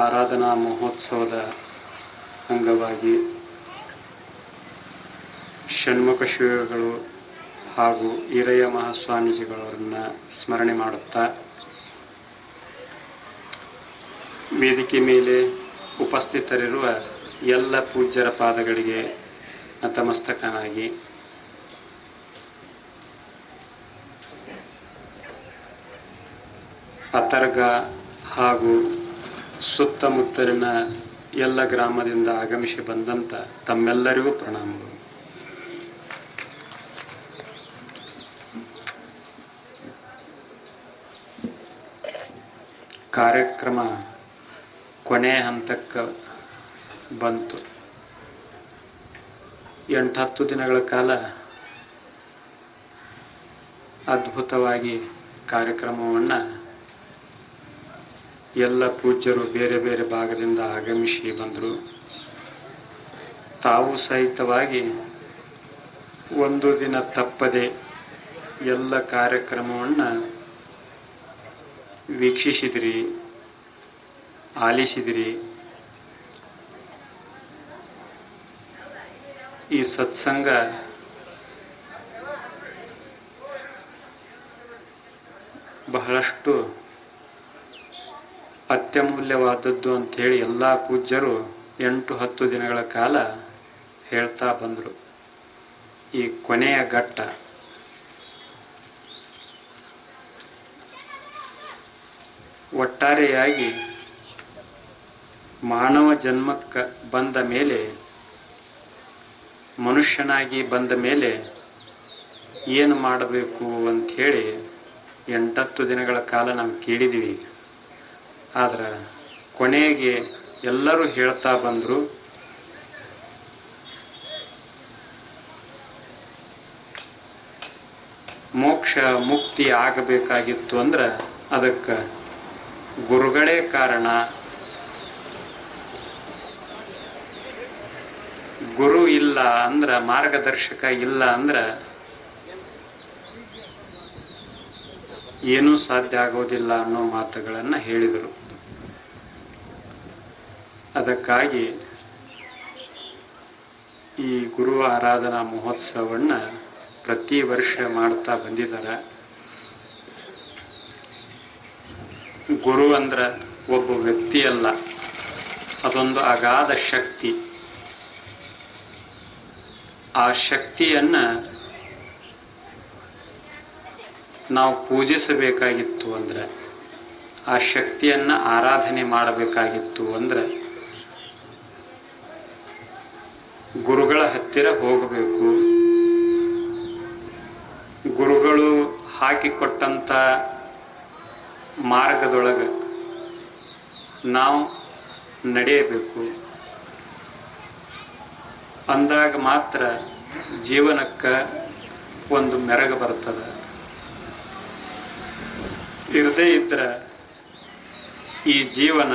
ಆರಾಧನಾ ಮಹೋತ್ಸವದ ಅಂಗವಾಗಿ ಷಣ್ಮುಖ ಶಿವಗಳು ಹಾಗೂ ಈರಯ್ಯ ಮಹಾಸ್ವಾಮೀಜಿಗಳವರನ್ನು ಸ್ಮರಣೆ ಮಾಡುತ್ತಾ ವೇದಿಕೆ ಮೇಲೆ ಉಪಸ್ಥಿತರಿರುವ ಎಲ್ಲ ಪೂಜ್ಯರ ಪಾದಗಳಿಗೆ ನತಮಸ್ತಕನಾಗಿ ಅತರ್ಗ ಹಾಗೂ ಸುತ್ತಮುತ್ತಲಿನ ಎಲ್ಲ ಗ್ರಾಮದಿಂದ ಆಗಮಿಸಿ ಬಂದಂಥ ತಮ್ಮೆಲ್ಲರಿಗೂ ಪ್ರಣಾಮಗಳು. ಕಾರ್ಯಕ್ರಮ ಕೊನೆಯ ಹಂತಕ್ಕೆ ಬಂತು. ಎಂಟು ಹತ್ತು ದಿನಗಳ ಕಾಲ ಅದ್ಭುತವಾಗಿ ಕಾರ್ಯಕ್ರಮವನ್ನು ಎಲ್ಲ ಪೂಜ್ಯರು ಬೇರೆ ಬೇರೆ ಭಾಗದಿಂದ ಆಗಮಿಸಿ ಬಂದರು. ತಾವು ಸಹಿತವಾಗಿ ಒಂದು ದಿನ ತಪ್ಪದೆ ಎಲ್ಲ ಕಾರ್ಯಕ್ರಮವನ್ನು ವೀಕ್ಷಿಸಿದಿರಿ, ಆಲಿಸಿದಿರಿ. ಈ ಸತ್ಸಂಗ ಬಹಳಷ್ಟು ಅತ್ಯಮೂಲ್ಯವಾದದ್ದು ಅಂಥೇಳಿ ಎಲ್ಲ ಪೂಜ್ಯರು ಎಂಟು ಹತ್ತು ದಿನಗಳ ಕಾಲ ಹೇಳ್ತಾ ಬಂದರು. ಈ ಕೊನೆಯ ಘಟ್ಟ. ಒಟ್ಟಾರೆಯಾಗಿ ಮಾನವ ಜನ್ಮಕ್ಕೆ ಬಂದ ಮೇಲೆ, ಮನುಷ್ಯನಾಗಿ ಬಂದ ಮೇಲೆ ಏನು ಮಾಡಬೇಕು ಅಂಥೇಳಿ ಎಂಟತ್ತು ದಿನಗಳ ಕಾಲ ನಾವು ಕೇಳಿದ್ದೀವಿ ಆದ್ರೆ ಕೊನೆಗೆ ಎಲ್ಲರೂ ಹೇಳ್ತಾ ಬಂದರು, ಮೋಕ್ಷ ಮುಕ್ತಿ ಆಗಬೇಕಾಗಿತ್ತು ಅಂದ್ರೆ ಅದಕ್ಕೆ ಗುರುಗಳೇ ಕಾರಣ. ಗುರು ಇಲ್ಲ ಅಂದ್ರ, ಮಾರ್ಗದರ್ಶಕ ಇಲ್ಲ ಅಂದ್ರ ಏನೂ ಸಾಧ್ಯ ಆಗೋದಿಲ್ಲ ಅನ್ನೋ ಮಾತುಗಳನ್ನು ಹೇಳಿದರು. ಅದಕ್ಕಾಗಿ ಈ ಗುರು ಆರಾಧನಾ ಮಹೋತ್ಸವವನ್ನು ಪ್ರತಿ ವರ್ಷ ಮಾಡ್ತಾ ಬಂದಿದ್ದಾರೆ. ಗುರು ಅಂದ್ರೆ ಒಬ್ಬ ವ್ಯಕ್ತಿ ಅಲ್ಲ ಅದೊಂದು ಅಗಾಧ ಶಕ್ತಿ. ಆ ಶಕ್ತಿಯನ್ನ ನಾವು ಪೂಜಿಸಬೇಕಾಗಿತ್ತು ಅಂದ್ರೆ, ಆ ಶಕ್ತಿಯನ್ನ ಆರಾಧನೆ ಮಾಡಬೇಕಾಗಿತ್ತು ಅಂದ್ರೆ ಗುರುಗಳ ಹತ್ತಿರ ಹೋಗಬೇಕು. ಗುರುಗಳು ಹಾಕಿಕೊಟ್ಟಂಥ ಮಾರ್ಗದೊಳಗೆ ನಾವು ನಡೆಯಬೇಕು. ಅಂದಾಗ ಮಾತ್ರ ಜೀವನಕ್ಕೆ ಒಂದು ಮೆರಗು ಬರ್ತದೆ. ಇರದೇ ಇದ್ರೆ ಈ ಜೀವನ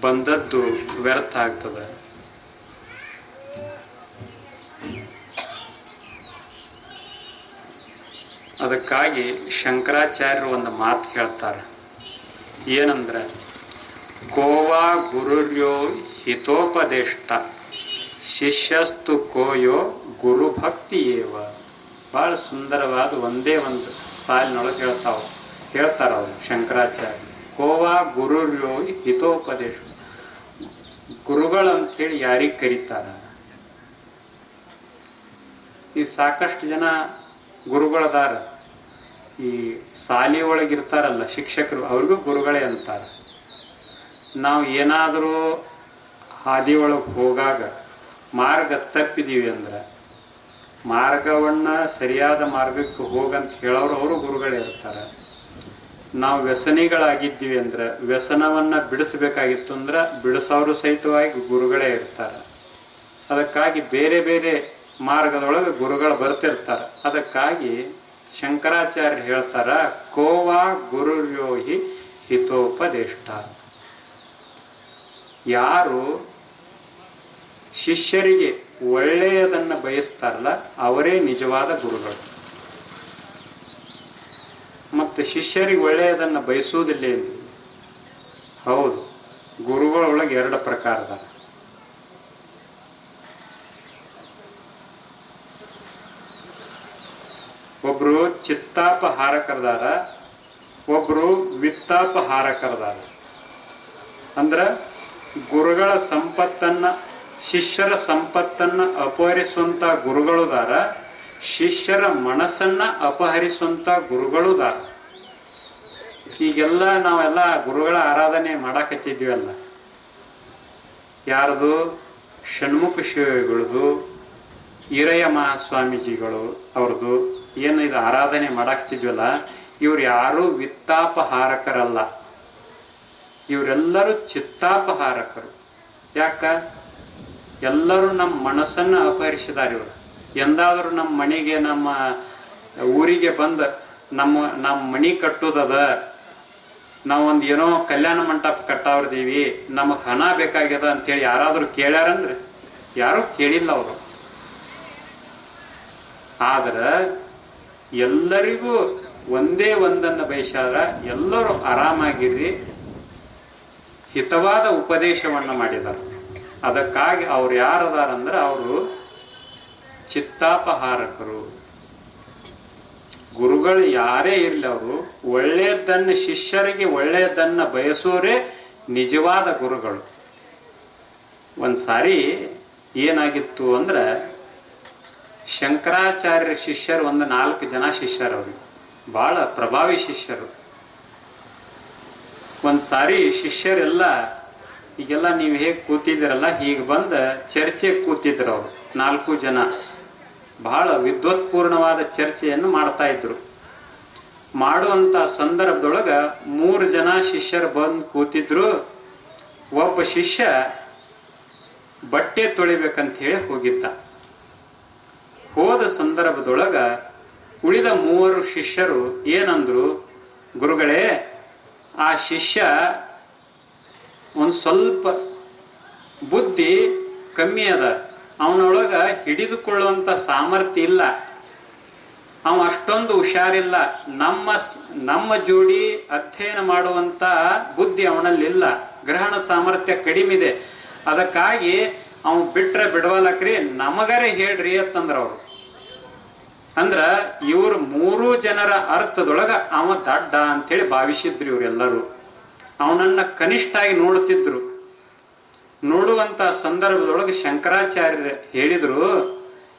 ಬಂದದ್ದು ವ್ಯರ್ಥ ಆಗ್ತದೆ. ಅದಕ್ಕಾಗಿ ಶಂಕರಾಚಾರ್ಯರು ಒಂದು ಮಾತು ಹೇಳ್ತಾರೆ. ಏನಂದ್ರೆ, ಕೋವಾ ಗುರುರ್ಯೋ ಹಿತೋಪದೇಷ್ಟ, ಶಿಷ್ಯಸ್ತು ಕೋಯೋ ಗುರು ಭಕ್ತಿ ಏವ ಭಾಳ ಸುಂದರವಾದ ಒಂದೇ ಒಂದು ಸಾಲಿನೊಳಗೆ ಹೇಳ್ತಾವ ಹೇಳ್ತಾರ ಅವರು ಶಂಕರಾಚಾರ್ಯ ಕೋವಾ ಗುರುರ್ಯೋ ಹಿತೋಪದೇಶ. ಗುರುಗಳಂಥೇಳಿ ಯಾರಿಗೆ ಕರೀತಾರ? ಈ ಸಾಕಷ್ಟು ಜನ ಗುರುಗಳದಾರ. ಈ ಶಾಲೆ ಒಳಗಿರ್ತಾರಲ್ಲ ಶಿಕ್ಷಕರು, ಅವ್ರಿಗೂ ಗುರುಗಳೇ ಅಂತಾರೆ. ನಾವು ಏನಾದರೂ ಹಾದಿ ಒಳಗೆ ಹೋಗಾಗ ಮಾರ್ಗ ತಪ್ಪಿದೀವಿ ಅಂದ್ರೆ, ಮಾರ್ಗವನ್ನು ಸರಿಯಾದ ಮಾರ್ಗಕ್ಕೆ ಹೋಗಂತ ಹೇಳೋರು ಅವರು ಗುರುಗಳೇ ಇರ್ತಾರೆ. ನಾವು ವ್ಯಸನಿಗಳಾಗಿದ್ದೀವಿ ಅಂದ್ರೆ, ವ್ಯಸನವನ್ನು ಬಿಡಿಸಬೇಕಾಗಿತ್ತು ಅಂದ್ರೆ, ಬಿಡಿಸೋರು ಸಹಿತವಾಗಿ ಗುರುಗಳೇ ಇರ್ತಾರೆ. ಅದಕ್ಕಾಗಿ ಬೇರೆ ಬೇರೆ ಮಾರ್ಗದೊಳಗೆ ಗುರುಗಳು ಬರ್ತಿರ್ತಾರೆ. ಅದಕ್ಕಾಗಿ ಶಂಕರಾಚಾರ್ಯ ಹೇಳ್ತಾರ, ಕೋವಾ ಗುರುರ್ಯೋಹಿ ಹಿತೋಪದೇಷ್ಟ ಯಾರು ಶಿಷ್ಯರಿಗೆ ಒಳ್ಳೆಯದನ್ನು ಬಯಸ್ತಾರಲ್ಲ, ಅವರೇ ನಿಜವಾದ ಗುರುಗಳು. ಮತ್ತು ಶಿಷ್ಯರಿಗೆ ಒಳ್ಳೆಯದನ್ನು ಬಯಸುವುದಿಲ್ಲ ಹೌದು, ಗುರುಗಳೊಳಗೆ ಎರಡು ಪ್ರಕಾರದ ಒಬ್ರು ಒಬ್ಬರು ಒಬ್ರು ವಿತ್ತಾಪಹಾರಕರದಾರ ಅಂದ್ರ ಗುರುಗಳ ಸಂಪತ್ತನ್ನ, ಶಿಷ್ಯರ ಸಂಪತ್ತನ್ನ ಅಪಹರಿಸುವಂತ ಗುರುಗಳುದಾರ, ಶಿಷ್ಯರ ಮನಸ್ಸನ್ನ ಅಪಹರಿಸುವಂತ ಗುರುಗಳುದಾರ. ಈಗೆಲ್ಲ ನಾವೆಲ್ಲ ಗುರುಗಳ ಆರಾಧನೆ ಮಾಡಾಕತ್ತಿದ್ದೀವಲ್ಲ. ಯಾರದು? ಷಣ್ಮುಖ ಶಿವಗಳದು ಈರಯ್ಯ ಮಹಾಸ್ವಾಮೀಜಿಗಳು ಅವ್ರದ್ದು ಏನು ಇದು ಆರಾಧನೆ ಮಾಡಾಕ್ತಿದ್ವಲ್ಲ, ಇವ್ರು ಯಾರು ವಿತ್ತಾಪಹಾರಕರಲ್ಲ. ಇವರೆಲ್ಲರೂ ಚಿತ್ತಾಪಹಾರಕರು. ಯಾಕ? ಎಲ್ಲರೂ ನಮ್ಮ ಮನಸ್ಸನ್ನ ಅಪಹರಿಸಿದ್ದಾರೆ ಇವರು. ಎಂದಾದರೂ ನಮ್ಮ ಮನೆಗೆ, ನಮ್ಮ ಊರಿಗೆ ಬಂದ ನಮ್ಮ ನಮ್ಮ ಮನಿ ಕಟ್ಟುದದ. ನಾವೊಂದು ಏನೋ ಕಲ್ಯಾಣ ಮಂಟಪ ಕಟ್ಟಾವ್ರದೀವಿ, ನಮಗೆ ಹಣ ಬೇಕಾಗ್ಯದ ಅಂತೇಳಿ ಯಾರಾದರೂ ಕೇಳ್ಯಾರಂದ್ರೆ? ಯಾರೂ ಕೇಳಿಲ್ಲ ಅವರು. ಆದ್ರೆ ಎಲ್ಲರಿಗೂ ಒಂದೇ ಒಂದನ್ನು ಬಯಸಾದ ಎಲ್ಲರೂ ಆರಾಮಾಗಿರಿ. ಹಿತವಾದ ಉಪದೇಶವನ್ನು ಮಾಡಿದ್ದಾರೆ. ಅದಕ್ಕಾಗಿ ಅವ್ರು ಯಾರದಾರಂದ್ರೆ ಅವರು ಚಿತ್ತಾಪಹಾರಕರು. ಗುರುಗಳು ಯಾರೇ ಇರಲಿ ಅವರು ಒಳ್ಳೆಯದನ್ನು ಶಿಷ್ಯರಿಗೆ ಒಳ್ಳೆಯದನ್ನು ಬಯಸೋರೇ ನಿಜವಾದ ಗುರುಗಳು. ಒಂದ್ಸಾರಿ ಏನಾಗಿತ್ತು ಅಂದ್ರೆ ಶಂಕರಾಚಾರ್ಯ ಶಿಷ್ಯರು ಒಂದು ನಾಲ್ಕು ಜನ ಶಿಷ್ಯರು ಅವರು. ಬಹಳ ಪ್ರಭಾವಿ ಶಿಷ್ಯರು. ಒಂದು ಸಾರಿ ಶಿಷ್ಯರೆಲ್ಲ, ಈಗೆಲ್ಲ ನೀವು ಹೇಗೆ ಕೂತಿದ್ದೀರಲ್ಲ? ಹೀಗೆ ಬಂದ ಚರ್ಚೆ ಕೂತಿದ್ರು ಅವರು, ನಾಲ್ಕು ಜನ. ಬಹಳ ವಿದ್ವತ್ಪೂರ್ಣವಾದ ಚರ್ಚೆಯನ್ನು ಮಾಡ್ತಾ ಇದ್ರು. ಮಾಡುವಂತ ಸಂದರ್ಭದೊಳಗೆ ಮೂರು ಜನ ಶಿಷ್ಯರು ಬಂದು ಕೂತಿದ್ರು. ಒಬ್ಬ ಶಿಷ್ಯ ಬಟ್ಟೆ ತೊಳಿಬೇಕಂತ ಹೇಳಿ ಹೋಗಿದ್ದ. ಹೋದ ಸಂದರ್ಭದೊಳಗ ಉಳಿದ ಮೂವರು ಶಿಷ್ಯರು ಏನಂದ್ರು, ಗುರುಗಳೇ, ಆ ಶಿಷ್ಯ ಒಂದು ಸ್ವಲ್ಪ ಬುದ್ಧಿ ಕಮ್ಮಿ ಅದ. ಅವನೊಳಗ ಹಿಡಿದುಕೊಳ್ಳುವಂತ ಸಾಮರ್ಥ್ಯ ಇಲ್ಲ. ಅವ ಅಷ್ಟೊಂದು ಹುಷಾರಿಲ್ಲ. ನಮ್ಮ ನಮ್ಮ ಜೋಡಿ ಅಧ್ಯಯನ ಮಾಡುವಂತ ಬುದ್ಧಿ ಅವನಲ್ಲಿಲ್ಲ. ಗ್ರಹಣ ಸಾಮರ್ಥ್ಯ ಕಡಿಮೆ ಇದೆ ಅದಕ್ಕಾಗಿ ಅವನು ಬಿಟ್ರೆ ಬಿಡವಲ್ಲಕ್ರಿ? ನಮಗರೇ ಹೇಳ್ರಿ ಅಂತಂದ್ರ ಅವ್ರು ಅಂದ್ರ ಇವ್ರ ಮೂರು ಜನರ ಅರ್ಥದೊಳಗ ಅವ ದಡ್ಡ ಅಂತೇಳಿ ಭಾವಿಸಿದ್ರು ಇವರೆಲ್ಲರೂ. ಅವನನ್ನ ಕನಿಷ್ಠ ಆಗಿ ನೋಡುತ್ತಿದ್ರು ನೋಡುವಂತ ಸಂದರ್ಭದೊಳಗೆ ಶಂಕರಾಚಾರ್ಯ ಹೇಳಿದ್ರು,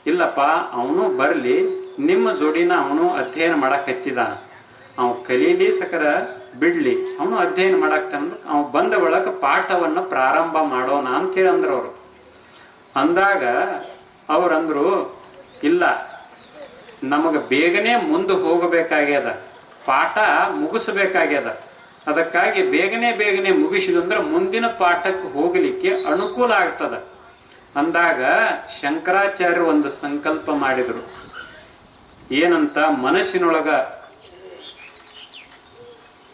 ಇಲ್ಲಪ್ಪ, ಅವನು ಬರ್ಲಿ, ನಿಮ್ಮ ಜೋಡಿನ ಅವನು ಅಧ್ಯಯನ ಮಾಡಕ್ ಹತ್ತಿದ ಅವ್ ಕಲೀಲಿ ಸಕರ ಬಿಡ್ಲಿ, ಅವನು ಅಧ್ಯಯನ ಮಾಡಾಕ್ತಾನ ಅವ್ ಬಂದ ಒಳಗ ಪಾಠವನ್ನ ಪ್ರಾರಂಭ ಮಾಡೋಣ ಅಂತೇಳಿ ಅಂದ್ರ ಅವರು. ಅಂದಾಗ ಅವ್ರಂದ್ರು, ಇಲ್ಲ ನಮಗೆ ಬೇಗನೆ ಮುಂದೆ ಹೋಗಬೇಕಾಗ್ಯದ. ಪಾಠ ಮುಗಿಸ್ಬೇಕಾಗ್ಯದ. ಅದಕ್ಕಾಗಿ ಬೇಗನೆ ಬೇಗನೆ ಮುಗಿಸಿದಂದ್ರೆ ಮುಂದಿನ ಪಾಠಕ್ಕೆ ಹೋಗಲಿಕ್ಕೆ ಅನುಕೂಲ ಆಗ್ತದ. ಅಂದಾಗ ಶಂಕರಾಚಾರ್ಯರು ಒಂದು ಸಂಕಲ್ಪ ಮಾಡಿದರು. ಏನಂತ ಮನಸ್ಸಿನೊಳಗ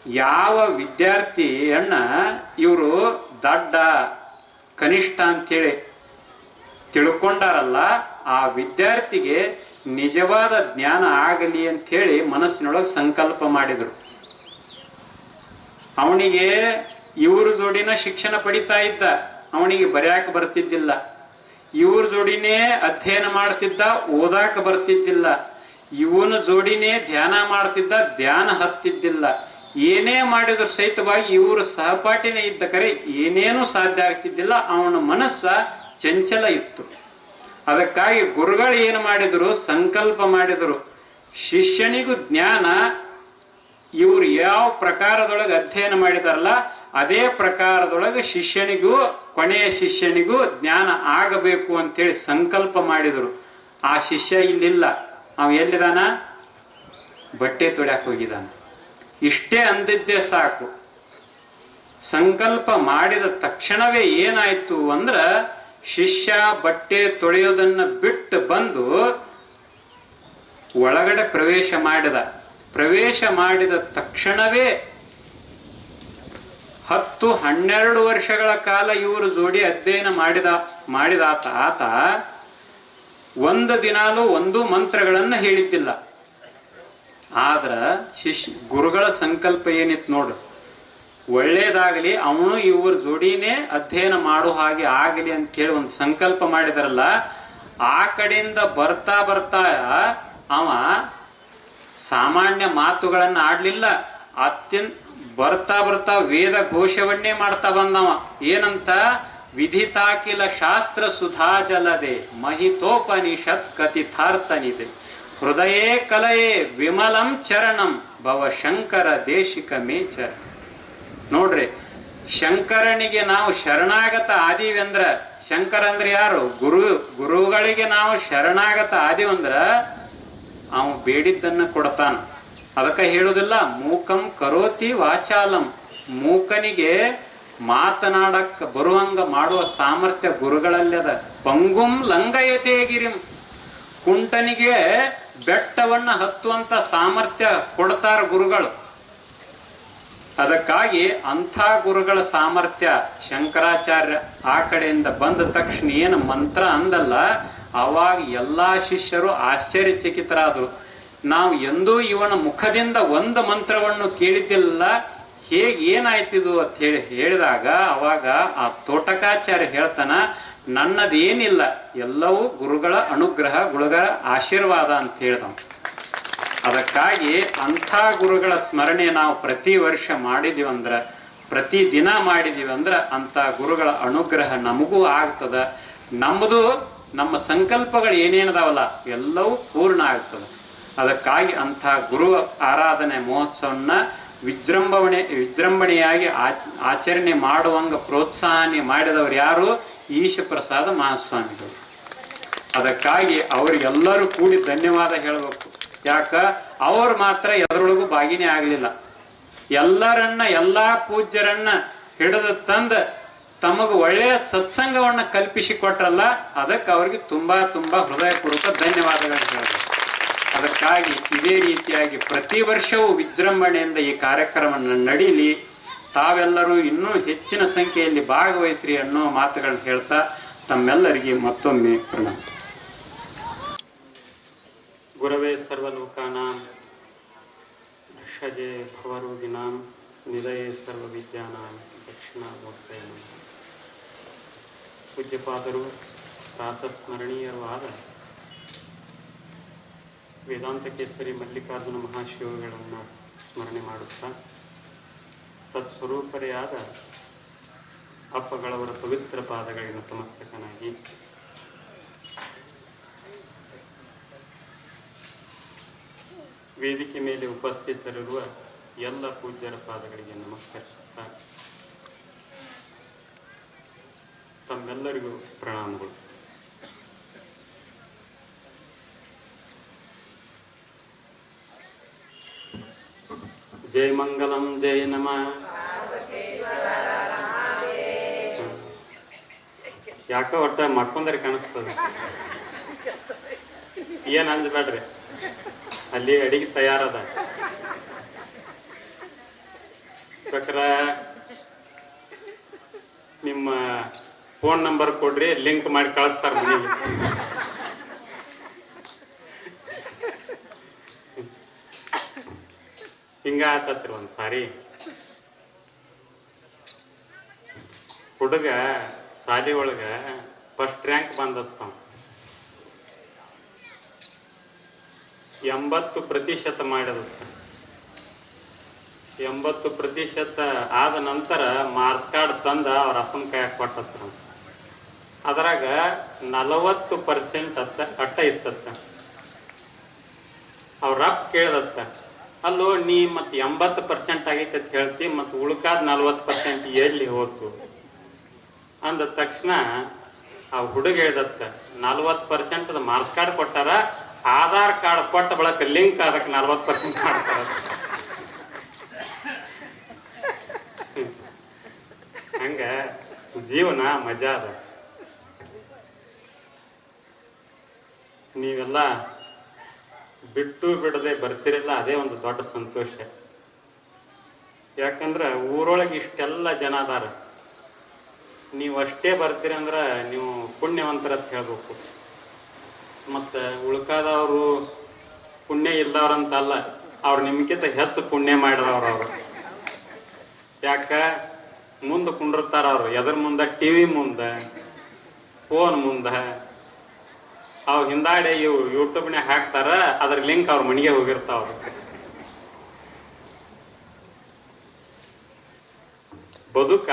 ಯಾವ ವಿದ್ಯಾರ್ಥಿಯನ್ನ ಇವರು ದಡ್ಡ, ಕನಿಷ್ಠ ಅಂತೇಳಿ ತಿಳ್ಕೊಂಡಾರಲ್ಲ, ಆ ವಿದ್ಯಾರ್ಥಿಗೆ ನಿಜವಾದ ಜ್ಞಾನ ಆಗಲಿ ಅಂಥೇಳಿ ಮನಸ್ಸಿನೊಳಗೆ ಸಂಕಲ್ಪ ಮಾಡಿದರು. ಅವನಿಗೆ ಇವ್ರ ಜೋಡಿನ ಶಿಕ್ಷಣ ಪಡಿತಾ ಇದ್ದ, ಅವನಿಗೆ ಬರೆಯಕ್ಕೆ ಬರ್ತಿದ್ದಿಲ್ಲ. ಇವ್ರ ಜೋಡಿನೇ ಅಧ್ಯಯನ ಮಾಡ್ತಿದ್ದ, ಓದಾಕ ಬರ್ತಿದ್ದಿಲ್ಲ. ಇವನ ಜೋಡಿನೇ ಧ್ಯಾನ ಮಾಡ್ತಿದ್ದ, ಧ್ಯಾನ ಹತ್ತಿದ್ದಿಲ್ಲ. ಏನೇ ಮಾಡಿದ್ರು ಸಹಿತವಾಗಿ ಇವ್ರ ಸಹಪಾಠಿನೇ ಇದ್ದ ಕರೆ ಏನೇನೂ ಸಾಧ್ಯ ಆಗ್ತಿದ್ದಿಲ್ಲ. ಅವನ ಮನಸ್ಸ ಚಂಚಲ ಇತ್ತು. ಅದಕ್ಕಾಗಿ ಗುರುಗಳು ಏನು ಮಾಡಿದರು, ಸಂಕಲ್ಪ ಮಾಡಿದರು. ಶಿಷ್ಯನಿಗೂ ಜ್ಞಾನ, ಇವರು ಯಾವ ಪ್ರಕಾರದೊಳಗೆ ಅಧ್ಯಯನ ಮಾಡಿದಾರಲ್ಲ, ಅದೇ ಪ್ರಕಾರದೊಳಗೆ ಶಿಷ್ಯನಿಗೂ, ಕೊನೆಯ ಶಿಷ್ಯನಿಗೂ ಜ್ಞಾನ ಆಗಬೇಕು ಅಂತೇಳಿ ಸಂಕಲ್ಪ ಮಾಡಿದರು. ಆ ಶಿಷ್ಯ ಇಲ್ಲಿಲ್ಲ. ಅವ ಎಲ್ಲಿದಾನ? ಬಟ್ಟೆ ತೊಡ್ಯಾಕ ಹೋಗಿದ್ದಾನೆ ಇಷ್ಟೇ ಅಂದಿದ್ದೇ ಸಾಕು. ಸಂಕಲ್ಪ ಮಾಡಿದ ತಕ್ಷಣವೇ ಏನಾಯ್ತು ಅಂದ್ರ ಶಿಷ್ಯ ಬಟ್ಟೆ ತೊಳೆಯೋದನ್ನ ಬಿಟ್ಟು ಬಂದು ಒಳಗಡೆ ಪ್ರವೇಶ ಮಾಡಿದ. ಪ್ರವೇಶ ಮಾಡಿದ ತಕ್ಷಣವೇ ಹತ್ತು ಹನ್ನೆರಡು ವರ್ಷಗಳ ಕಾಲ ಇವರು ಜೋಡಿ ಅಧ್ಯಯನ ಮಾಡಿದ ಮಾಡಿದ ಆತ ಒಂದು ದಿನಾಲೂ ಒಂದು ಮಂತ್ರಗಳನ್ನ ಹೇಳಿದ್ದಿಲ್ಲ. ಆದ್ರ ಶಿಷ್ಯ ಗುರುಗಳ ಸಂಕಲ್ಪ ಏನಿತ್ತು ನೋಡು. ಒಳ್ಳೇದಾಗಲಿ, ಅವನು ಇವ್ರ ಜೋಡಿನೇ ಅಧ್ಯಯನ ಮಾಡೋ ಹಾಗೆ ಆಗಲಿ ಅಂತ ಹೇಳಿ ಒಂದು ಸಂಕಲ್ಪ ಮಾಡಿದಾರಲ್ಲ, ಆ ಕಡೆಯಿಂದ ಬರ್ತಾ ಬರ್ತಾ ಅವ ಸಾಮಾನ್ಯ ಮಾತುಗಳನ್ನು ಆಡಲಿಲ್ಲ. ಅತ್ಯಂತ ಬರ್ತಾ ಬರ್ತಾ ವೇದ ಘೋಷವನ್ನೇ ಮಾಡ್ತಾ ಬಂದವ. ಏನಂತ? ವಿಧಿತಾಕಿಲ ಶಾಸ್ತ್ರ ಸುಧಾ ಜಲದೆ, ಮಹಿತೋಪನಿಷತ್ ಕಥಿತಾರ್ಥನಿದೆ ಹೃದಯೇ ಕಲಯೇ ವಿಮಲಂ ಚರಣಂ, ಭವ ಶಂಕರ ದೇಶಿಕ ಮೇಚರ. ನೋಡ್ರಿ, ಶಂಕರನಿಗೆ ನಾವು ಶರಣಾಗತ ಆದಿವಂದ್ರ, ಶಂಕರ ಅಂದ್ರೆ ಯಾರು? ಗುರು, ಗುರುಗಳಿಗೆ ನಾವು ಶರಣಾಗತ ಆದಿವಂದ್ರ, ಅವ ಬೇಡಿದ್ದನ್ನ ಕೊಡ್ತಾನ. ಅದಕ್ಕೆ ಹೇಳುದಿಲ್ಲ, ಮೂಕಂ ಕರೋತಿ ವಾಚಾಲಂ. ಮೂಕನಿಗೆ ಮಾತನಾಡಕ್ಕ ಬರುವಂಗ ಮಾಡುವ ಸಾಮರ್ಥ್ಯ ಗುರುಗಳಲ್ಲದ. ಪಂಗುಂ ಲಂಗಯತೆ ಗಿರಿಂ. ಕುಂಟನಿಗೆ ಬೆಟ್ಟವನ್ನ ಹತ್ತುವಂತ ಸಾಮರ್ಥ್ಯ ಕೊಡ್ತಾರ ಗುರುಗಳು. ಅದಕ್ಕಾಗಿ ಅಂಥ ಗುರುಗಳ ಸಾಮರ್ಥ್ಯ ಶಂಕರಾಚಾರ್ಯ ಆ ಕಡೆಯಿಂದ ಬಂದ ತಕ್ಷಣ ಏನು ಮಂತ್ರ ಅಂದಲ್ಲ, ಅವಾಗ ಎಲ್ಲಾ ಶಿಷ್ಯರು ಆಶ್ಚರ್ಯಚಕಿತರಾದರು. ನಾವು ಎಂದೂ ಇವನ ಮುಖದಿಂದ ಒಂದು ಮಂತ್ರವನ್ನು ಕೇಳಿದ್ದಿಲ್ಲ, ಹೇಗೆ ಏನಾಯ್ತಿದು ಅಂತ ಹೇಳಿ ಹೇಳಿದಾಗ, ಅವಾಗ ಆ ತೋಟಕಾಚಾರ್ಯ ಹೇಳ್ತಾನ, ನನ್ನದೇನಿಲ್ಲ, ಎಲ್ಲವೂ ಗುರುಗಳ ಅನುಗ್ರಹ, ಗುರುಗಳ ಆಶೀರ್ವಾದ ಅಂತ ಹೇಳ್ದವ ಅದಕ್ಕಾಗಿ ಅಂಥ ಗುರುಗಳ ಸ್ಮರಣೆ ನಾವು ಪ್ರತಿ ವರ್ಷ ಮಾಡಿದೀವಿ ಅಂದ್ರ, ಪ್ರತಿ ದಿನ ಮಾಡಿದೀವಿ ಅಂದ್ರ ಅಂತ ಗುರುಗಳ ಅನುಗ್ರಹ ನಮಗೂ ಆಗ್ತದ. ನಮ್ಮದು, ನಮ್ಮ ಸಂಕಲ್ಪಗಳು ಏನೇನದಾವಲ್ಲ, ಎಲ್ಲವೂ ಪೂರ್ಣ ಆಗ್ತದೆ. ಅದಕ್ಕಾಗಿ ಅಂಥ ಗುರು ಆರಾಧನೆ ಮಹೋತ್ಸವನ್ನ ವಿಜೃಂಭಣೆ, ವಿಜೃಂಭಣೆಯಾಗಿ ಆಚ- ಆಚರಣೆ ಮಾಡುವಂಗ ಪ್ರೋತ್ಸಾಹನೆ ಮಾಡಿದವರು ಯಾರು? ಈಶ ಪ್ರಸಾದ ಮಹಾಸ್ವಾಮಿಗಳು. ಅದಕ್ಕಾಗಿ ಅವರಿಗೆಲ್ಲರೂ ಕೂಡಿ ಧನ್ಯವಾದ ಹೇಳಬೇಕು. ಯಾಕ? ಅವ್ರು ಮಾತ್ರ ಎದರೊಳಗೂ ಬಾಗಿನೇ ಆಗಲಿಲ್ಲ. ಎಲ್ಲರನ್ನ, ಎಲ್ಲಾ ಪೂಜ್ಯರನ್ನ ಹಿಡಿದು ತಂದ ತಮಗ ಒಳ್ಳೆಯ ಸತ್ಸಂಗವನ್ನ ಕಲ್ಪಿಸಿ ಕೊಟ್ರಲ್ಲ, ಅದಕ್ಕೆ ಅವ್ರಿಗೆ ತುಂಬಾ ತುಂಬಾ ಹೃದಯಪೂರ್ವಕ ಧನ್ಯವಾದಗಳನ್ನು ಹೇಳಿದ್ರು ಅದಕ್ಕಾಗಿ ಇದೇ ರೀತಿಯಾಗಿ ಪ್ರತಿ ವರ್ಷವೂ ವಿಜೃಂಭಣೆಯಿಂದ ಈ ಕಾರ್ಯಕ್ರಮವನ್ನು ನಡೀಲಿ. ತಾವೆಲ್ಲರೂ ಇನ್ನೂ ಹೆಚ್ಚಿನ ಸಂಖ್ಯೆಯಲ್ಲಿ ಭಾಗವಹಿಸ್ರಿ ಅನ್ನೋ ಮಾತುಗಳನ್ನು ಹೇಳ್ತಾ ತಮ್ಮೆಲ್ಲರಿಗೆ ಮತ್ತೊಮ್ಮೆ ಪ್ರಣಾಮ. ಗುರವೇ ಸರ್ವಲೋಕಾನಾಂ ಷಜೆ ಭವರೋಗಿನಾಂ ನಿಲಯೇ ಸರ್ವವಿದ್ಯಾನಾಂ ದಕ್ಷಿಣಾಮೂರ್ತಯ ನಮಃ ಪೂಜ್ಯಪಾದರು ಪ್ರಾತಸ್ಮರಣೀಯರೂ ಆದ ವೇದಾಂತ ಕೇಸರಿ ಮಲ್ಲಿಕಾರ್ಜುನ ಮಹಾಶಿವಗಳನ್ನು ಸ್ಮರಣೆ ಮಾಡುತ್ತಾ, ತತ್ಸ್ವರೂಪರೇ ಆದ ಅಪ್ಪಗಳವರ ಪವಿತ್ರ ಪಾದಗಳಿಗೆ ನತಮಸ್ತಕನಾಗಿ ವೇದಿಕೆ ಮೇಲೆ ಉಪಸ್ಥಿತರಿರುವ ಎಲ್ಲ ಪೂಜ್ಯರ ಪಾದಗಳಿಗೆ ನಮಸ್ಕರಿಸುತ್ತಾ ತಮ್ಮೆಲ್ಲರಿಗೂ ಪ್ರಣಾಮಗಳು. ಜೈ ಮಂಗಲಂ, ಜೈ ನಮ. ಯಾಕೋ ಒಟ್ಟ ಮಕ್ಕೊಂದರಿ ಕಾಣಿಸ್ತದೆ. ಏನ್ ಅಂಜಬೇಡ್ರಿ ಅಲ್ಲಿ ಅಡಿಗೆ ತಯಾರದ. ಬೇಕಾರ ನಿಮ್ಮ ಫೋನ್ ನಂಬರ್ ಕೊಡ್ರಿ ಲಿಂಕ್ ಮಾಡಿ ಕಳಿಸ್ತಾರ ಮನೆಗೆ. ಹಿಂಗ ಆತತ್ರಿ ಒಂದ್ ಸಾರಿ. ಹುಡುಗ ಸಾಲಿ ಒಳಗ ಫಸ್ಟ್ ರ್ಯಾಂಕ್ ಬಂದತ್ತ ಎಂಬತ್ತು ಪ್ರತಿಶತ ಮಾಡಿದತ್ತ ಎಂಬತ್ತು ಪ್ರತಿಶತ ಆದ ನಂತರ ಮಾರ್ಕ್ಸ್ ಕಾರ್ಡ್ ತಂದ ಅವ್ರ ಅಪ್ಪನ ಕೈಯಾಗ ಕೊಟ್ಟತ್ರ. ಅದ್ರಾಗ ನಲವತ್ತು ಪರ್ಸೆಂಟ್ ಅತ್ತ ಅಟ್ಟ ಇತ್ತತ್ತ. ಅವ್ರ ಅಪ್ಪ ಕೇಳ್ದತ್ತ, ಅಲ್ಲೋ, ನೀ ಮತ್ ಎಂಬತ್ತು ಪರ್ಸೆಂಟ್ ಆಗೈತೆ ಅಂತ ಹೇಳ್ತಿ, ಮತ್ತು ಉಳ್ಕಾದ ನಲ್ವತ್ತು ಪರ್ಸೆಂಟ್ ಎಲ್ಲಿ ಹೋತು? ಅಂದ ತಕ್ಷಣ ಆ ಹುಡುಗ ಹೇಳ್ದತ್ತ, ನಲ್ವತ್ತು ಪರ್ಸೆಂಟ್ ಮಾರ್ಕ್ಸ್ ಕಾರ್ಡ್ ಕೊಟ್ಟಾರ ಆಧಾರ್ ಕಾರ್ಡ್ ಕೊಟ್ಟ ಬಳಕ ಲಿಂಕ್ ಅದಕ್ಕೆ ನಲ್ವತ್ತು ಪರ್ಸೆಂಟ್ ಮಾಡ್ತಾರೆ. ಹಂಗ ಜೀವನ ಮಜಾ ಅದ. ನೀವೆಲ್ಲ ಬಿಟ್ಟು ಬಿಡದೆ ಬರ್ತಿರಲ್ಲ ಅದೇ ಒಂದು ದೊಡ್ಡ ಸಂತೋಷ. ಯಾಕಂದ್ರೆ ಊರೊಳಗೆ ಇಷ್ಟೆಲ್ಲ ಜನ ಅದಾರ. ನೀವು ಅಷ್ಟೇ ಬರ್ತೀರಿ ಅಂದ್ರೆ ನೀವು ಪುಣ್ಯವಂತರ ಅಂತ ಹೇಳ್ಬೇಕು. ಮತ್ತ ಉಳ್ಕಾದವರು ಪುಣ್ಯ ಇಲ್ಲವ್ರಂತ ಅಲ್ಲ, ಅವ್ರು ನಿಮ್ಗಿಂತ ಹೆಚ್ಚು ಪುಣ್ಯ ಮಾಡಿದವ್ರು ಅವ್ರು. ಯಾಕ? ಮುಂದೆ ಕುಂಡಿರ್ತಾರ ಅವ್ರು, ಎದ್ರ ಮುಂದೆ ಟಿವಿ ಮುಂದೆ ಫೋನ್ ಮುಂದೆ. ಅವ್ ಹಿಂದಾಡಿ ಇವು ಯೂಟ್ಯೂಬ್ನ್ಯಾಗ ಹಾಕ್ತಾರ, ಅದ್ರ ಲಿಂಕ್ ಅವ್ರ ಮನೆಗೆ ಹೋಗಿರ್ತಾವ ಬದುಕ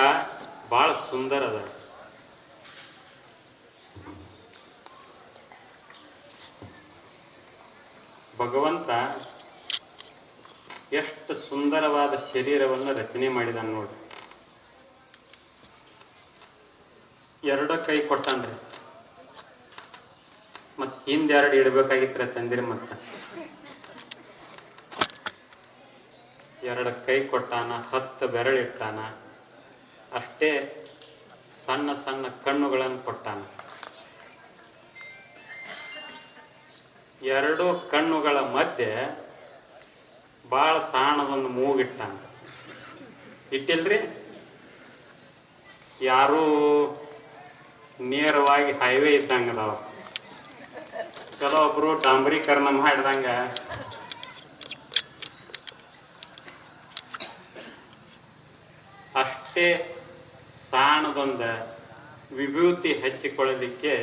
ಬಹಳ ಸುಂದರ ಅದ. ಭಗವಂತ ಎಷ್ಟು ಸುಂದರವಾದ ಶರೀರವನ್ನು ರಚನೆ ಮಾಡಿದ ನೋಡಿ ಎರಡು ಕೈ ಕೊಟ್ಟಾನ್ರಿ. ಮತ್ ಹಿಂದೆರಡು ಇಡಬೇಕಾಗಿತ್ತು ತಂದಿರಿ ಮತ್ತ. ಎರಡು ಕೈ ಕೊಟ್ಟಾನ, ಹತ್ತು ಬೆರಳಿಟ್ಟಾನ, ಅಷ್ಟೇ ಸಣ್ಣ ಸಣ್ಣ ಕಣ್ಣುಗಳನ್ನು ಕೊಟ್ಟಾನ. ಎರಡು ಕಣ್ಣುಗಳ ಮಧ್ಯೆ ಭಾಳ ಸಾಣದೊಂದು ಮೂಗಿಟ್ಟಂತ ಇಟ್ಟಿಲ್ರಿ? ಯಾರೂ ನೇರವಾಗಿ ಹೈವೇ ಇದ್ದಂಗ ಅದಾವ ಕೆಲವೊಬ್ರು ಡಾಂಬರೀಕರಣ ಮಾಡಿದಂಗ. ಅಷ್ಟೇ ಸಾಣದೊಂದ ವಿಭೂತಿ ಹಚ್ಚಿಕೊಳ್ಳಲಿಕ್ಕೆ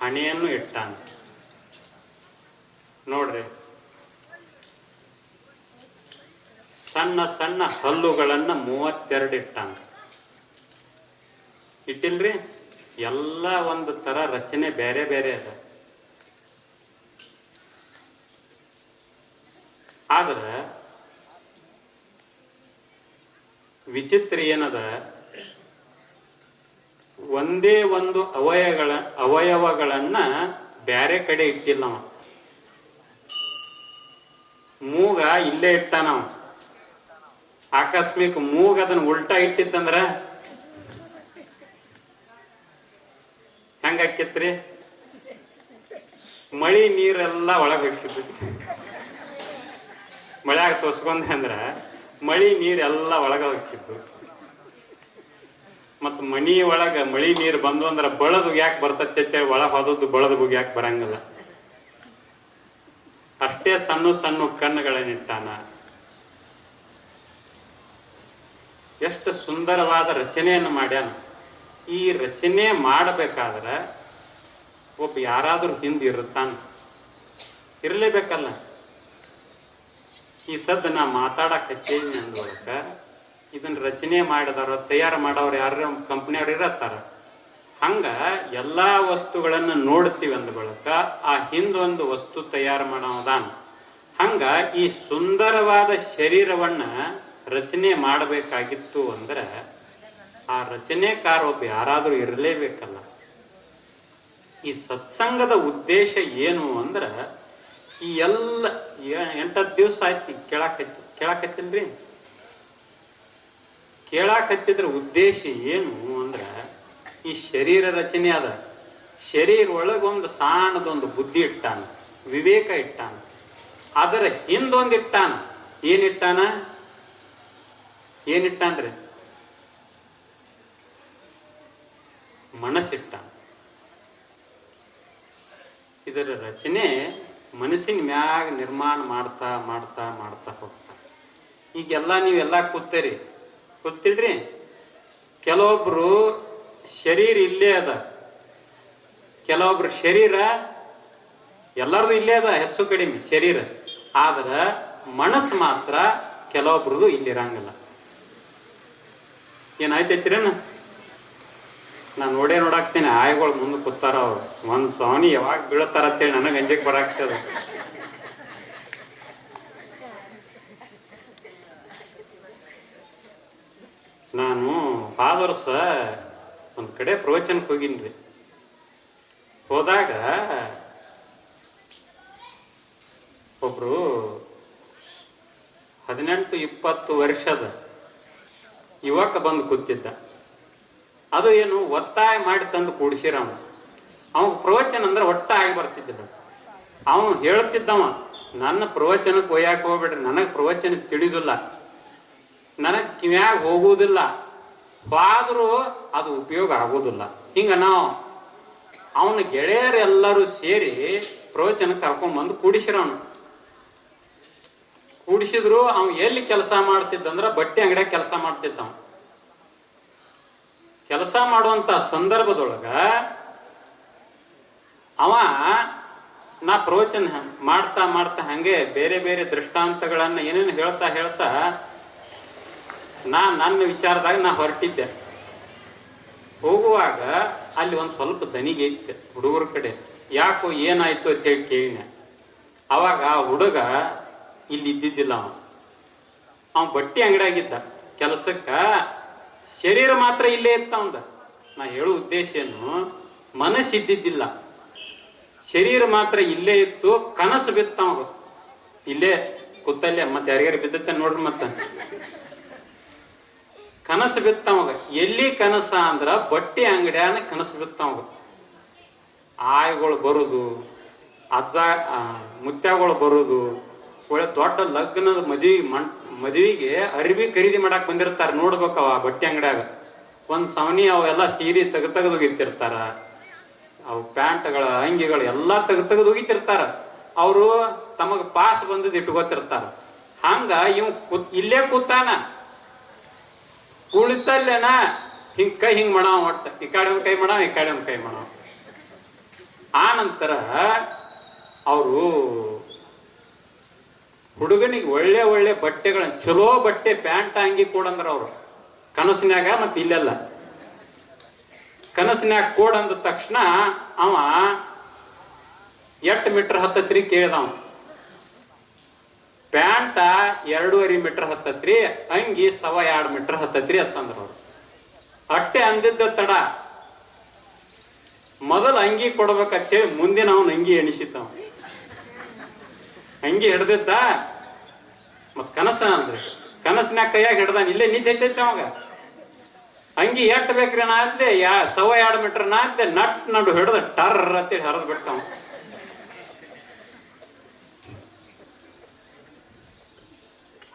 ಹಣೆಯನ್ನು ಇಟ್ಟಾನ. ನೋಡ್ರಿ. ಸಣ್ಣ ಸಣ್ಣ ಹಲ್ಲುಗಳನ್ನ ಮೂವತ್ತೆರಡು ಇಟ್ಟಂಗ. ಇಟ್ಟಿಲ್ರಿ? ಎಲ್ಲ ಒಂದು ತರ ರಚನೆ ಬೇರೆ ಬೇರೆ ಅದ. ಆದ್ರ ವಿಚಿತ್ರ ಏನದ? ಒಂದೇ ಒಂದು ಅವಯಗಳ ಅವಯವಗಳನ್ನ ಬ್ಯಾರೆ ಕಡೆ ಇಟ್ಟಿಲ್ಲ ಅವ ಮೂಗ ಇಲ್ಲೇ ಇಟ್ಟಾನವ ಆಕಸ್ಮಿಕ ಮೂಗ ಅದನ್ನ ಉಲ್ಟಾ ಇಟ್ಟಿತ್ತಂದ್ರ ಹೆಂಗಾಕಿತ್ರಿ ಮಳಿ ನೀರೆಲ್ಲ ಒಳಗೆ ಹೋಗ್ತಿದ್ವಿ. ಮಳ್ಯಾಗ ತೋಸ್ಕೊಂಡ್ರೆ ಅಂದ್ರ ಮಳಿ ನೀರೆಲ್ಲ ಒಳಗ ಹೋಗ್ತಿದ್ವು ಮತ್ ಮನಿ ಒಳಗ ಮಳಿ ನೀರ್ ಬಂದು ಅಂದ್ರ ಬಳದು ಯಾಕೆ ಬರ್ತತ್ತೆ ಒಳಗ್ ಹೋದದ್ದು ಬಳದು ಯಾಕೆ ಬರಂಗಿಲ್ಲ. ಅಷ್ಟೇ ಸಣ್ಣ ಸಣ್ಣ ಕಣ್ಣುಗಳನ್ನಿಟ್ಟಾನ ಎಷ್ಟು ಸುಂದರವಾದ ರಚನೆಯನ್ನು ಮಾಡ್ಯಾನ. ಈ ರಚನೆ ಮಾಡಬೇಕಾದ್ರೆ ಒಬ್ಬ ಯಾರಾದ್ರೂ ಹಿಂದೆ ಇರುತ್ತಾನ. ಇರಲೇಬೇಕಲ್ಲ. ಈ ಸದ್ದ ನಾ ಮಾತಾಡಕ್ಕೆ ಹಚ್ಚೇನಿ ಅಂದೊಳಕ ಇದನ್ನ ರಚನೆ ಮಾಡಿದವರು, ತಯಾರು ಮಾಡೋರು ಯಾರ ಕಂಪ್ನಿಯವ್ರು ಇರತ್ತಾರ. ಹಂಗ ಎಲ್ಲಾ ವಸ್ತುಗಳನ್ನ ನೋಡ್ತೀವಿ ಅಂದ ಬಳಿಕ ಆ ಹಿಂದೊಂದು ವಸ್ತು ತಯಾರು ಮಾಡೋದಾನ. ಹಂಗ ಈ ಸುಂದರವಾದ ಶರೀರವನ್ನ ರಚನೆ ಮಾಡಬೇಕಾಗಿತ್ತು ಅಂದ್ರೆ ಆ ರಚನೆಕಾರ ಒಬ್ಬ ಯಾರಾದರೂ ಇರಲೇಬೇಕಲ್ಲ. ಈ ಸತ್ಸಂಗದ ಉದ್ದೇಶ ಏನು ಅಂದ್ರೆ ಈ ಎಲ್ಲ ಎಂಟತ್ತು ದಿವಸ ಆಯ್ತು ಕೇಳಾಕತ್ತಿ ಕೇಳಾಕತ್ತಿಲ್ರಿ ಕೇಳಾಕತ್ತಿದ್ರ ಉದ್ದೇಶ ಏನು? ಈ ಶರೀರ ರಚನೆ ಅದ. ಶರೀರ ಒಳಗೊಂದು ಸಾಣದೊಂದು ಬುದ್ಧಿ ಇಟ್ಟಾನ, ವಿವೇಕ ಇಟ್ಟಾನ, ಅದರ ಹಿಂದೊಂದು ಇಟ್ಟಾನ. ಏನಿಟ್ಟಾನ ಏನಿಟ್ಟಾನ್ರಿ ಮನಸ್ಸಿಟ್ಟ ಇದರ ರಚನೆ ಮನಸ್ಸಿನ ಮ್ಯಾಗ ನಿರ್ಮಾಣ ಮಾಡ್ತಾ ಮಾಡ್ತಾ ಮಾಡ್ತಾ ಹೋಗ್ತಾ ಈಗೆಲ್ಲ ನೀವೆಲ್ಲ ಕೂತೀರಿ. ಕೂತಿಲ್ರಿ? ಕೆಲವೊಬ್ರು ಶರೀರ ಇಲ್ಲೇ ಅದ. ಕೆಲವೊಬ್ರ ಶರೀರ ಎಲ್ಲರದು ಇಲ್ಲೇ ಅದ, ಹೆಚ್ಚು ಕಡಿಮೆ ಶರೀರ. ಆದ್ರೆ ಮನಸ್ಸು ಮಾತ್ರ ಕೆಲವೊಬ್ರದು ಇಲ್ಲಿರಂಗಿಲ್ಲ. ಏನಾಯ್ತೈತಿರೇನು ನಾನು ನೋಡೇ ನೋಡಾಕ್ತೀನಿ, ಆಯ್ಗಳು ಮುಂದೆ ಕೂತಾರ ಅವ್ರು. ಒಂದು ಸವನಿ ಯಾವಾಗ ಬೀಳ್ತಾರ ಅಂತೇಳಿ ನನಗೆ ಅಂಜಕ್ ಬರಾಕ್ತದ ನಾನು ಆದ ವರ್ಷ ಒಂದ್ ಕಡೆ ಪ್ರವಚನಕ್ಕೆ ಹೋಗಿನ್ರಿ. ಹೋದಾಗ ಒಬ್ರು ಹದಿನೆಂಟು ಇಪ್ಪತ್ತು ವರ್ಷದ ಯುವಕ ಬಂದು ಕೂತಿದ್ದ. ಅದು ಏನು ಒತ್ತಾಯ ಮಾಡಿ ತಂದು ಕೂಡಿಸಿರ ಅವನು ಪ್ರವಚನ ಅಂದ್ರೆ ಒಟ್ಟ ಆಗಿ ಬರ್ತಿದ್ದ ಅವನು ಹೇಳ್ತಿದ್ದವ, ನನ್ನ ಪ್ರವಚನಕ್ಕೆ ಒಯ್ಯಾಕೆ ಹೋಗ್ಬೇಡ್ರಿ, ನನಗೆ ಪ್ರವಚನ ತಿಳಿದಿಲ್ಲ. ನನಗೆ ಕಿವ್ಯಾಗ ಹೋಗುವುದಿಲ್ಲ ಆದರೂ ಅದು ಉಪಯೋಗ ಆಗೋದಿಲ್ಲ. ಹಿಂಗ ನಾವು ಅವನ ಗೆಳೆಯರೆಲ್ಲರೂ ಸೇರಿ ಪ್ರವಚನ ಕರ್ಕೊಂಡ್ಬಂದು ಕೂಡಿಸಿರವನು ಕೂಡಿಸಿದ್ರು ಅವ ಎಲ್ಲಿ ಕೆಲಸ ಮಾಡ್ತಿದ್ದಂದ್ರ ಬಟ್ಟೆ ಅಂಗಡಿಯಾಗ ಕೆಲಸ ಮಾಡ್ತಿದ್ದ ಕೆಲಸ ಮಾಡುವಂತ ಸಂದರ್ಭದೊಳಗ ಅವ ನಾ ಪ್ರವಚನ ಮಾಡ್ತಾ ಮಾಡ್ತಾ ಹಂಗೆ ಬೇರೆ ಬೇರೆ ದೃಷ್ಟಾಂತಗಳನ್ನ ಏನೇನು ಹೇಳ್ತಾ ಹೇಳ್ತಾ ನಾ ನನ್ನ ವಿಚಾರದಾಗ ನಾ ಹೊರಟಿದ್ದೆ. ಹೋಗುವಾಗ ಅಲ್ಲಿ ಒಂದು ಸ್ವಲ್ಪ ದನಿಗೆ ಇತ್ತು, ಹುಡುಗರ ಕಡೆ. ಯಾಕೋ ಏನಾಯ್ತು ಅಂತ ಹೇಳಿ ಕೇಳಿನ ಅವಾಗ ಆ ಹುಡುಗ ಇಲ್ಲಿ ಇದ್ದಿದ್ದಿಲ್ಲ ಅವನು. ಅವ ಬಟ್ಟೆ ಅಂಗಡಿಯಾಗಿದ್ದ. ಕೆಲಸಕ್ಕ ಶರೀರ ಮಾತ್ರ ಇಲ್ಲೇ ಇತ್ತ ಅವಂದ ನಾ ಹೇಳೋ ಉದ್ದೇಶ ಏನು? ಮನಸ್ಸು ಇದ್ದಿದ್ದಿಲ್ಲ. ಶರೀರ ಮಾತ್ರ ಇಲ್ಲೇ ಇತ್ತು, ಕನಸು ಬಿತ್ತ ಅವಾಗ ಇಲ್ಲೇ ಕೂತಲ್ಲೇ, ಮತ್ತೆ ಯಾರಿಗಾರ ಬಿದ್ದತ್ತೆ ನೋಡ್ರಿ ಮತ್ತೆ. ಕನಸು ಬಿತ್ತವಾಗ ಎಲ್ಲಿ ಕನಸ ಅಂದ್ರ ಬಟ್ಟೆ ಅಂಗಡಿಯಾನ ಕನಸು ಬಿತ್ತವಾಗ ಆಯ್ಗಳು ಬರುದು, ಅಜ್ಜ ಮುತ್ಯಗಳು ಬರುದು, ಒಳ್ಳೆ ದೊಡ್ಡ ಲಗ್ನದ ಮದುವೆ ಮನ್, ಮದುವೆಗೆ ಅರಿವಿ ಖರೀದಿ ಮಾಡಕ್ ಬಂದಿರ್ತಾರ. ನೋಡ್ಬೇಕವ ಬಟ್ಟೆ ಅಂಗಡಿಯಾಗ. ಒಂದ್ ಸವನಿ ಅವೆಲ್ಲ ಸೀರೆ ತೆಗ್ ತೆಗೆದು ಒಗಿತಿರ್ತಾರ ಅವು ಪ್ಯಾಂಟ್ಗಳ, ಅಂಗಿಗಳು ಎಲ್ಲ ತೆಗ್ ತೆಗೆದು ಒಗಿತಿರ್ತಾರ ಅವರು ತಮಗ ಪಾಸ್ ಬಂದದ್ ಇಟ್ಕೋತಿರ್ತಾರ. ಹಂಗ ಇವ್ ಕು, ಇಲ್ಲೇ ಕೂತಾನ. ಕುಳಿತಲ್ಲೇನ? ಹಿಂಗ್ ಕೈ ಹಿಂಗ್ ಮಾಡಾವ ಒಟ್ಟ. ಈ ಕಡೆ ಕೈ ಮಾಡಾವ ಈ ಕಡೆ ಕೈ ಮಾಡಾವ ಆ ನಂತರ ಅವರು ಹುಡುಗನಿಗೆ ಒಳ್ಳೆ ಒಳ್ಳೆ ಬಟ್ಟೆಗಳನ್ನ, ಚಲೋ ಬಟ್ಟೆ ಪ್ಯಾಂಟ್ ಅಂಗಿ ಕೊಡಂದ್ರ ಅವ್ರು. ಕನಸಿನಾಗ ಮತ್ತೆ ಇಲ್ಲೆಲ್ಲ. ಕನಸಿನಾಗ ಕೋಡ್ ತಕ್ಷಣ ಅವ ಎಟ್ ಮೀಟರ್ ಹತ್ತತ್ರಿ ಕೇಳ್ದವ ಪ್ಯಾಂಟ ಎರಡೂವರೆ ಮೀಟರ್ ಹತ್ತತ್ರಿ, ಅಂಗಿ ಸವ ಎರಡು ಮೀಟರ್ ಹತ್ತತ್ರಿ ಅಂತಂದ್ರ ಅವ್ರು. ಅಟ್ಟೆ ಅಂದಿದ್ದ ತಡ. ಮೊದಲ ಅಂಗಿ ಕೊಡ್ಬೇಕಂತೇಳಿ ಮುಂದಿನ ಅವನ ಅಂಗಿ ಎಣಿಸಿದ್ದವ ಅಂಗಿ ಹಿಡ್ದಿದ್ದ. ಮತ್ ಕನಸ ಅಂದ್ರೆ. ಕನಸಿನ್ಯಾಗ ಕೈಯಾಗ ಹಿಡ್ದಾನ. ಇಲ್ಲೇ ನಿಂತೈತೈತೆ ಅವಾಗ. ಅಂಗಿ ಎಟ್ ಬೇಕ್ರಿ ನಾ ಅಂತ ಯಾ ಸವ ಎರಡು ಮೀಟರ್ ನಾ ಅಂತ ನಟ್ ನಡು ಹಿಡ್ದ ಟರ್ ಅಂತೇಳಿ ಹರಿದ್ ಬಿಟ್ಟವ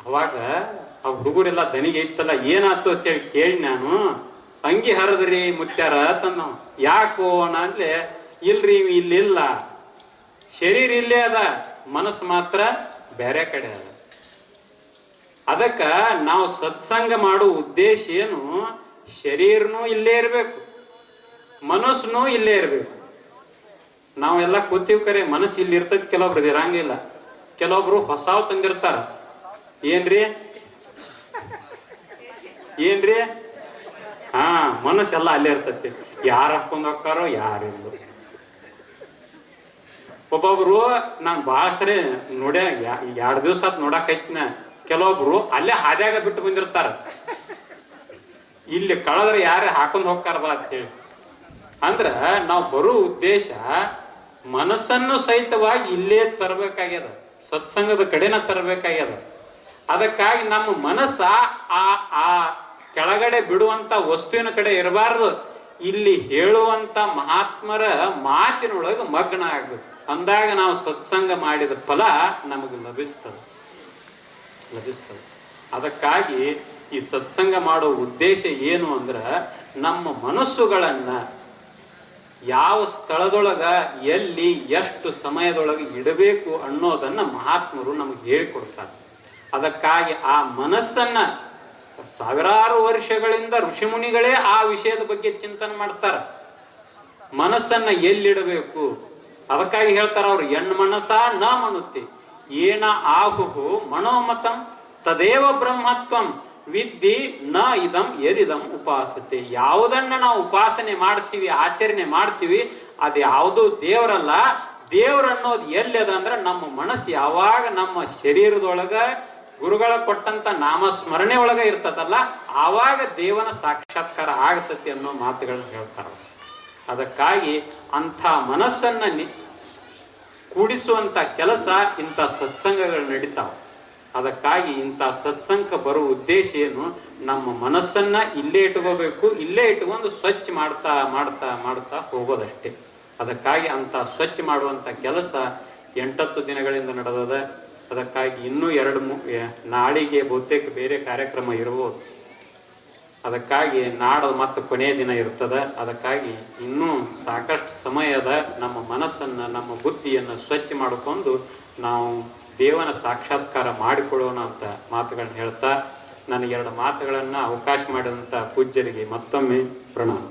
ಅವಾಗ ಆ ಹುಡುಗರೆಲ್ಲ ದನಿಗೆ ಇತ್ತಲ್ಲ, ಏನಾಯ್ತು ಅಂತೇಳಿ ಕೇಳಿ ನಾನು. ಅಂಗಿ ಹರಿದ್ರಿ ಮುತ್ಯಾರ ತನ್ನ ಯಾಕೋ ಅಂದ್ಲೆ ಇಲ್ರಿ ಇಲ್ಲಿಲ್ಲ. ಶರೀರ ಇಲ್ಲೇ ಅದ, ಮನಸ್ಸು ಮಾತ್ರ ಬೇರೆ ಕಡೆ ಅದ. ಅದಕ್ಕ ನಾವು ಸತ್ಸಂಗ ಮಾಡೋ ಉದ್ದೇಶ ಏನು, ಶರೀರನೂ ಇಲ್ಲೇ ಇರಬೇಕು ಮನಸ್ಸುನೂ ಇಲ್ಲೇ ಇರಬೇಕು. ನಾವೆಲ್ಲ ಕೂತೀವಿ ಕರೆ, ಮನಸ್ಸು ಇಲ್ಲಿ ಇರ್ತೈತಿ ಕೆಲವೊಬ್ರು ಇರಂಗಿಲ್ಲ. ಕೆಲವೊಬ್ರು ಹೊಸಾವ್ ತಂದಿರ್ತಾರ. ಏನ್ರಿ? ಏನ್ರಿ? ಹಾ, ಮನಸ್ಸೆಲ್ಲ ಅಲ್ಲೇ ಇರ್ತತಿ. ಯಾರು ಹಾಕೊಂಡ್ ಹೋಗ್ತಾರೋ ಯಾರಿಲ್ಲ ಒಬ್ಬೊಬ್ರು, ನಾನ್ ಭಾಳ ಸರಿ ನೋಡ್ಯ ಎರಡ್ ದಿವಸ ಆತ್ ನೋಡಕ್ ಐತ್ನ. ಕೆಲವೊಬ್ರು ಅಲ್ಲೇ ಹಾದ್ಯಾಗ ಬಿಟ್ಟು ಬಂದಿರ್ತಾರ. ಇಲ್ಲಿ ಕಳದ್ರೆ ಯಾರೇ ಹಾಕೊಂಡ್ ಬಾ ಅಂತೇಳಿ ಅಂದ್ರ ನಾವು ಬರೋ ಉದ್ದೇಶ ಮನಸ್ಸನ್ನು ಸಹಿತವಾಗಿ ಇಲ್ಲೇ ತರಬೇಕಾಗ್ಯದ. ಸತ್ಸಂಗದ ಕಡೆನ ತರಬೇಕಾಗ್ಯದ. ಅದಕ್ಕಾಗಿ ನಮ್ಮ ಮನಸ್ಸ ಆ ಆ ಕೆಳಗಡೆ ಬಿಡುವಂತ ವಸ್ತುವಿನ ಕಡೆ ಇರಬಾರ್ದು. ಇಲ್ಲಿ ಹೇಳುವಂತ ಮಹಾತ್ಮರ ಮಾತಿನೊಳಗೆ ಮಗ್ನ ಆಗ್ಬೇಕು. ಅಂದಾಗ ನಾವು ಸತ್ಸಂಗ ಮಾಡಿದ ಫಲ ನಮಗೆ ಲಭಿಸ್ತದೆ. ಲಭಿಸ್ತದೆ. ಅದಕ್ಕಾಗಿ ಈ ಸತ್ಸಂಗ ಮಾಡೋ ಉದ್ದೇಶ ಏನು ಅಂದ್ರೆ ನಮ್ಮ ಮನಸ್ಸುಗಳನ್ನ ಯಾವ ಸ್ಥಳದೊಳಗ ಎಲ್ಲಿ ಎಷ್ಟು ಸಮಯದೊಳಗೆ ಇಡಬೇಕು ಅನ್ನೋದನ್ನ ಮಹಾತ್ಮರು ನಮಗೆ ಹೇಳಿಕೊಡ್ತಾರೆ. ಅದಕ್ಕಾಗಿ ಆ ಮನಸ್ಸನ್ನ ಸಾವಿರಾರು ವರ್ಷಗಳಿಂದ ಋಷಿಮುನಿಗಳೇ ಆ ವಿಷಯದ ಬಗ್ಗೆ ಚಿಂತನೆ ಮಾಡ್ತಾರ. ಮನಸ್ಸನ್ನ ಎಲ್ಲಿಡಬೇಕು? ಅದಕ್ಕಾಗಿ ಹೇಳ್ತಾರ ಅವ್ರು ಹೆಣ್ಣು ಮನಸ್ಸ ನ ಮನುತ್ತಿ. ಏನ ಆಹುಹು ಮನೋಮತಂ ತದೇವ ಬ್ರಹ್ಮತ್ವಂ ವಿದ್ಧಿ ನ ಇದಂ ಎದಿದಂ ಉಪಾಸತೆ. ಯಾವುದನ್ನ ನಾವು ಉಪಾಸನೆ ಮಾಡ್ತೀವಿ, ಆಚರಣೆ ಮಾಡ್ತೀವಿ, ಅದು ಯಾವುದು ದೇವರಲ್ಲ. ದೇವ್ರ ಅನ್ನೋದು ಎಲ್ಲದ ಅಂದ್ರೆ ನಮ್ಮ ಮನಸ್ಸು ಯಾವಾಗ ನಮ್ಮ ಶರೀರದೊಳಗ ಗುರುಗಳ ಕೊಟ್ಟಂತ ನಾಮ ಸ್ಮರಣೆ ಒಳಗ ಇರ್ತದಲ್ಲ, ಆವಾಗ ದೇವನ ಸಾಕ್ಷಾತ್ಕಾರ ಆಗತತಿ ಅನ್ನೋ ಮಾತುಗಳನ್ನ ಹೇಳ್ತಾರ. ಅದಕ್ಕಾಗಿ ಅಂಥ ಮನಸ್ಸನ್ನ ಕೂಡಿಸುವಂತ ಕೆಲಸ ಇಂಥ ಸತ್ಸಂಗಗಳು ನಡೀತಾವ. ಅದಕ್ಕಾಗಿ ಇಂಥ ಸತ್ಸಂಗ ಬರುವ ಉದ್ದೇಶ ಏನು? ನಮ್ಮ ಮನಸ್ಸನ್ನ ಇಲ್ಲೇ ಇಟ್ಕೋಬೇಕು, ಇಲ್ಲೇ ಇಟ್ಕೊಂಡು ಸ್ವಚ್ಛ ಮಾಡ್ತಾ ಮಾಡ್ತಾ ಮಾಡ್ತಾ ಹೋಗೋದಷ್ಟೇ. ಅದಕ್ಕಾಗಿ ಅಂತ ಸ್ವಚ್ಛ ಮಾಡುವಂತ ಕೆಲಸ ಎಂಟತ್ತು ದಿನಗಳಿಂದ ನಡೆದದ. ಅದಕ್ಕಾಗಿ ಇನ್ನೂ ಎರಡು ಮೂ ನಾಳಿಗೆ ಬಹುತೇಕ ಬೇರೆ ಕಾರ್ಯಕ್ರಮ ಇರಬಹುದು ಅದಕ್ಕಾಗಿ ನಾಡು ಮತ್ತು ಕೊನೆಯ ದಿನ ಇರ್ತದ. ಅದಕ್ಕಾಗಿ ಇನ್ನೂ ಸಾಕಷ್ಟು ಸಮಯದ ನಮ್ಮ ಮನಸ್ಸನ್ನು, ನಮ್ಮ ಬುದ್ಧಿಯನ್ನು ಸ್ವಚ್ಛ ಮಾಡಿಕೊಂಡು ನಾವು ದೇವನ ಸಾಕ್ಷಾತ್ಕಾರ ಮಾಡಿಕೊಳ್ಳೋಣ ಅಂತ ಮಾತುಗಳನ್ನ ಹೇಳ್ತಾ, ನನಗೆ ಎರಡು ಮಾತುಗಳನ್ನು ಅವಕಾಶ ಮಾಡಿದಂಥ ಪೂಜ್ಯರಿಗೆ ಮತ್ತೊಮ್ಮೆ ಪ್ರಣಾಮ.